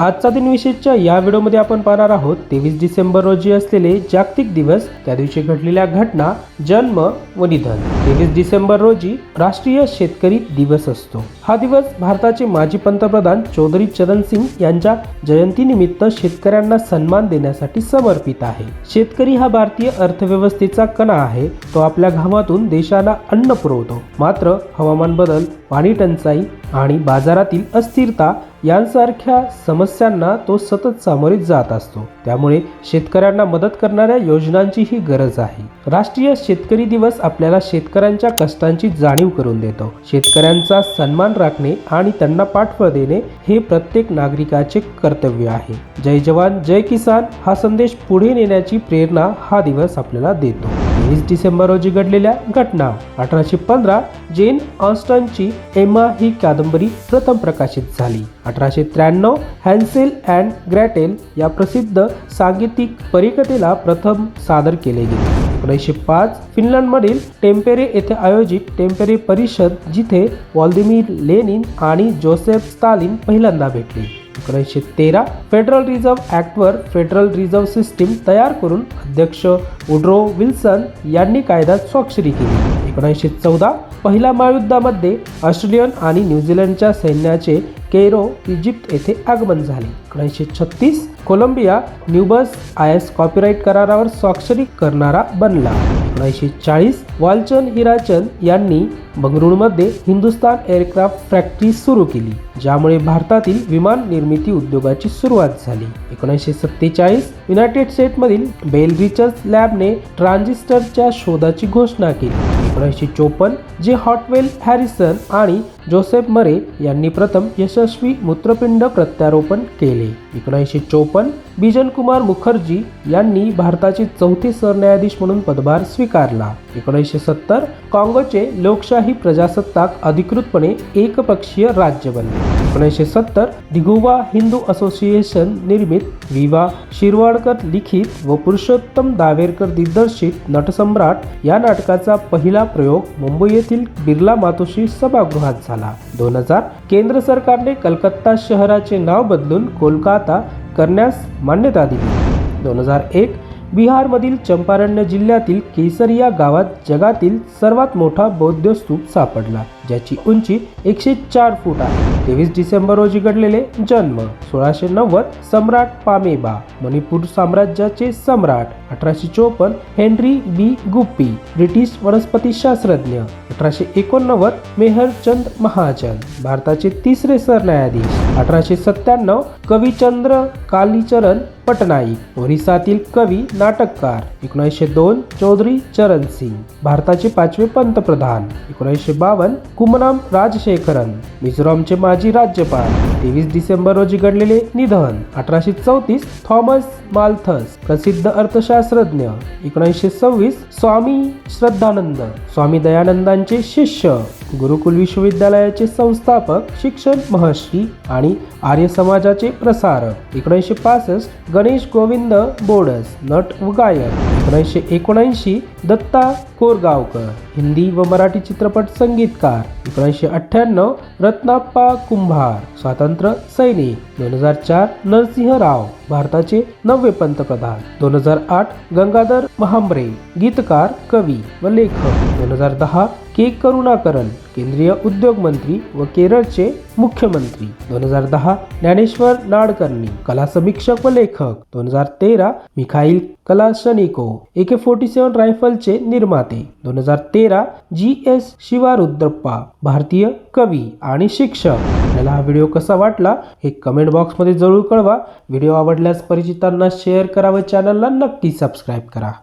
आजचा दिन विशेषच्या या व्हिडिओमध्ये आपण पाहणार आहोत तेवीस डिसेंबर रोजी असलेले जागतिक दिवस त्या दिवशी घडलेल्या घटना जन्म व निधन. तेवीस डिसेंबर रोजी राष्ट्रीय शेतकरी दिवस असतो. हा दिवस भारताचे माजी पंतप्रधान चौधरी चरण सिंग यांच्या जयंतीनिमित्त शेतकऱ्यांना सन्मान देण्यासाठी समर्पित आहे. शेतकरी हा भारतीय अर्थव्यवस्थेचा कणा आहे. तो आपल्या घामातून देशाला अन्न पुरवतो. मात्र हवामान बदल पाणी टंचाई आणि बाजारातील अस्थिरता यांसारख्या समस्यांना तो सतत सामोरे जात असतो. त्यामुळे शेतकऱ्यांना मदत करणाऱ्या योजनांचीही गरज आहे. राष्ट्रीय शेतकरी दिवस आपल्याला शेतकऱ्यांच्या कष्टांची जाणीव करून देतो. शेतकऱ्यांचा सन्मान राखणे आणि त्यांना पाठबळ देणे हे प्रत्येक नागरिकाचे कर्तव्य आहे. जय जवान जय किसान हा संदेश पुढे नेण्याची प्रेरणा हा दिवस आपल्याला देतो. बावीस डिसेंबर रोजी घडलेल्या घटना. अठराशे पंधरा जेन ऑस्टनची एमा ही कादंबरी प्रथम प्रकाशित झाली. अठराशे त्र्याण्णव हॅन्सेल अँड ग्रॅटेल या प्रसिद्ध सांगीतिक परिकथेला प्रथम सादर केले गेले. एकोणीसशे पाच फिनलंडमधील टेम्पेरे येथे आयोजित टेम्पेरे परिषद जिथे व्लादिमीर लेनिन आणि जोसेफ स्टालिन पहिल्यांदा भेटले. एकोणीसशे तेरा फेडरल रिझर्व्ह ॲक्टवर फेडरल रिझर्व्ह सिस्टीम तयार करून अध्यक्ष उड्रो विल्सन यांनी कायद्यात स्वाक्षरी केली. एकोणीसशे चौदा पहिल्या महायुद्धामध्ये ऑस्ट्रेलियन आणि न्यूझीलंडच्या सैन्याचे केरो इजिप्त येथे आगमन झाले. एकोणीसशे छत्तीस कोलंबिया न्यूबस आय एस कॉपीराईट करारावर स्वाक्षरी करणारा बनला. एकोणीसशे चाळीस वालचंद हिराचंद यांनी बंगळुरूमध्ये हिंदुस्तान एअरक्राफ्ट फॅक्टरी सुरू केली ज्यामुळे भारतातील विमान निर्मिती उद्योगाची सुरुवात झाली. एकोणीसशे सत्तेचाळीस युनायटेड स्टेटमधील बेल रिचर्स लॅबने ट्रान्झिस्टरच्या शोधाची घोषणा केली. एकोणीसशे चोपन्न जे हॉटवेल हॅरिसन आणि जोसेफ मरे यांनी प्रथम यशस्वी मूत्रपिंड प्रत्यारोपण केले. एकोणीसशे चोपन्न बिजन कुमार मुखर्जी यांनी भारताचे चौथे सरन्यायाधीश म्हणून पदभार स्वीकारला. एकोणीसशे सत्तर काँगोचे लोकशाही प्रजासत्ताक अधिकृतपणे एकपक्षीय राज्य बनले. एकोणीसशे सत्तर दिगुवा हिंदू असोसिएशन निर्मित विवा शिरवाडकर लिखित व पुरुषोत्तम दावेरकर दिग्दर्शित नटसम्राट या नाटकाचा पहिला प्रयोग मुंबई येथील बिर्ला मातोश्री सभागृहात झाला. दोन हजार केंद्र सरकारने कलकत्ता शहराचे नाव बदलून कोलकाता करण्यास मान्यता दिली. दोन हजार एक बिहारमधील चंपारण्य जिल्ह्यातील केसरिया गावात जगातील सर्वात मोठा बौद्ध स्तूप सापडला. ज्याची उंची एकशे चार फूट आहे. तेवीस डिसेंबर रोजी घडलेले जन्म सोळाशे नव्वद सम्राट पामेबा मणिपूर साम्राज्याचे सम्राट अठराशे चोपन्न हेनरी बी गुप्पी ब्रिटिश वनस्पती शास्त्रज्ञ अठराशे एकोणनव्वद मेहरचंद महाजन भारताचे तिसरे सरन्यायाधीश अठराशे सत्त्याण्णव कविचंद्र कालीचरण पटनाईक ओरिसातील कवी नाटककार एकोणीसशे दोन चौधरी चरण सिंग भारताचे पाचवे पंतप्रधान एकोणीसशे बावन्न कुमनाम राजशेखरन मिझोरामचे माजी राज्यपाल. तेवीस डिसेंबर रोजी घडलेले निधन अठराशे चौतीस थॉमस माल्थस प्रसिद्ध अर्थशास्त्रज्ञ. एकोणीसशे सव्वीस स्वामी श्रद्धानंद स्वामी दयानंदांचे शिष्य. गुरुकुल विश्वविद्यालयाचे संस्थापक शिक्षण महर्षी आणि आर्य समाजाचे प्रसारक. एकोणीसशे पासष्ट गणेश गोविंद बोडस नट व गायक. एकोणीसशे एकोणऐंशी दत्ता कोरगावकर. हिंदी व मराठी चित्रपट संगीतकार एकोणीसशे अठ्ठ्याण्णव रत्नाप्पा कुंभार स्वातंत्र्य सैनिक दोन हजार चार नरसिंह राव भारताचे नववे पंतप्रधान दोन हजार आठ गंगाधर महांबरे गीतकार कवी व लेखक दोन हजार दहा के करुणाकरन केंद्रीय उद्योग मंत्री व केरळचे मुख्यमंत्री. दोन हजार दहा ज्ञानेश्वर नाडकर्णी कला समीक्षक व लेखक. दोन हजार तेरा मिखाईल कलाशनिको ए के फोर्टी सेवन रायफलचे निर्माते. दोन हजार तेरा जी एस शिवारुद्रप्पा भारतीय कवी आणि शिक्षक. आपल्याला हा व्हिडिओ कसा वाटला हे कमेंट बॉक्समध्ये जरूर कळवा. व्हिडिओ आवडल्यास परिचितांना शेअर करा व चॅनलला नक्की सबस्क्राईब करा.